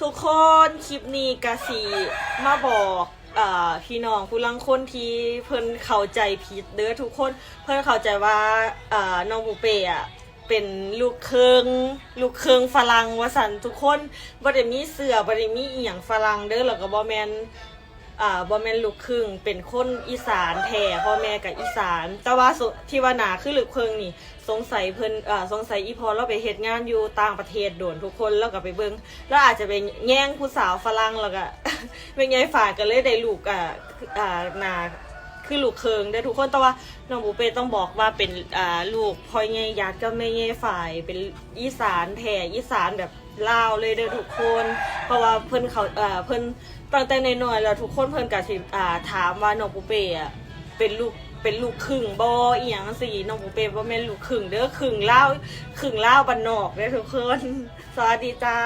ทุกคนคลิปนี้กะสีมาบอกอ่าพี่น้องผู้ลังคนที่เพิ่นเข้าใจผิดเด้อทุกคนเพิ่นเข้าใจว่าอ่าน้องปูเป้อะเป็นลูกเครืองลูกเครืองฝรั่งวสันทุกคนบ่ได้มีเสือบ่ได้มีอีหยังฝรั่งเด้อแล้วก็บ่แม่น อ่าบ่แม่นลูกครึ่งเป็นคนอีสานแท้พ่อแม่กับอีสาน แต่ว่าสุที่ว่าหนาคือลูกครึ่งนี่ สงสัยเพิ่นอ่าสงสัยอีพอเราไปเฮ็ดงานอยู่ต่างประเทศโดนทุกคนแล้วก็ไปเบิ่งแล้วอาจจะไปแย่งผู้สาวฝรั่งแล้วก็ เป็นไงฝ่ายก็เลยได้ลูกอ่าอ่าหนา คือลูกเคิงได้อทุกคนแต่ว่าน้องบูเป้ต้องบอกว่าเป็นอ่าลูกพ่อใหญ่ยัดก็ไม่ใหญ่ฝ่ายเป็นอีสานแท้อีสานแบบลาวเลยเด้อทุกคน เพราะว่าเพิ่นเขาอ่าเพิ่นตั้งแต่ในน้อยแล้วทุกคนเพิ่นก็สิอ่าถามว่าน้องปูเป้อะเป็นลูกเป็นลูกครึ่งบ่อีหยังสิน้องปูเป้บ่แม่นลูกครึ่งเด้อครึ่งลาวครึ่งลาวบ้านนอกเด้อทุกคนสวัสดีจ้า